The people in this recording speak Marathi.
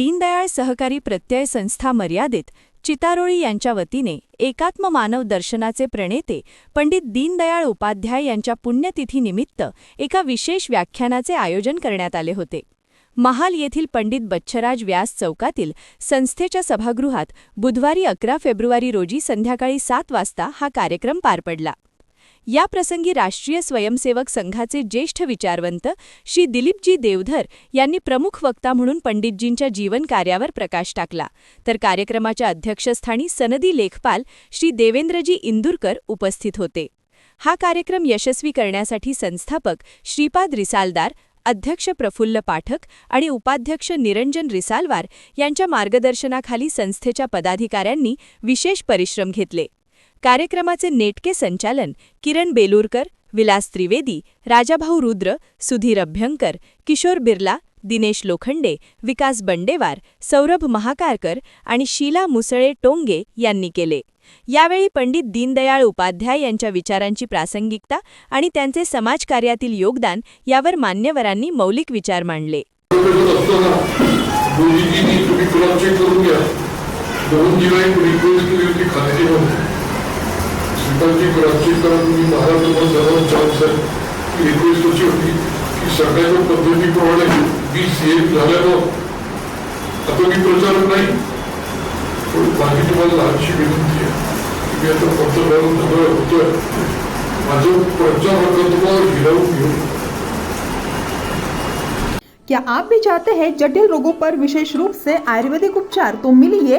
दीनदयाळ सहकारी प्रत्यय संस्था मर्यादित चितारोळी यांच्या वतीने एकात्म मानव दर्शनाचे प्रणेते पंडित दीनदयाळ उपाध्याय यांच्या पुण्यतिथीनिमित्त एका विशेष व्याख्यानाचे आयोजन करण्यात आले होते. महाल येथील पंडित बच्छराज व्यास चौकातील संस्थेच्या सभागृहात बुधवारी अकरा फेब्रुवारी रोजी संध्याकाळी सात वाजता हा कार्यक्रम पार पडला. या प्रसंगी राष्ट्रीय स्वयंसेवक संघाचे ज्येष्ठ विचारवंत श्री दिलीपजी देवधर यांनी प्रमुख वक्ता म्हणून पंडितजींच्या जीवन कार्यावर प्रकाश टाकला. तर कार्यक्रमाच्या अध्यक्षस्थानी सनदी लेखपाल श्री देवेंद्रजी इंदूरकर उपस्थित होते. हा कार्यक्रम यशस्वी करण्यासाठी संस्थापक श्रीपाद रिसालदार अध्यक्ष प्रफुल्ल पाठक आणि उपाध्यक्ष निरंजन रिसालवार यांच्या मार्गदर्शनाखाली संस्थेच्या पदाधिकाऱ्यांनी विशेष परिश्रम घेतले. कार्यक्रमाचे नेटके संचालन किरण बेलूरकर विलास त्रिवेदी राजाभाऊ रुद्र सुधीर अभ्यंकर किशोर बिर्ला दिनेश लोखंडे विकास बंडेवार सौरभ महाकारकर आणि शीला मुसळे टोंगे यांनी केले. यावेळी पंडित दीनदयाळ उपाध्याय यांच्या विचारांची प्रासंगिकता आणि त्यांचे समाजकार्यातील योगदान यावर मान्यवरांनी मौलिक विचार मांडले. क्रॉस चेक करा तुम्ही आहे की रिक्वेस्ट अशी होती की सगळ्याच्या पद्धतीप्रमाणे मी सीएम झाल्यानं आता मी प्रचारक नाही. पण माझी तुम्हाला लहानशी विनंती आहे. मी आता पंतप्रधान सगळं होतोय. माझं प्रचार तुम्हाला हिरावून क्या आप भी चाहते हैं जटिल रोगों पर विशेष रूप से आयुर्वेदिक उपचार? तो मिलिए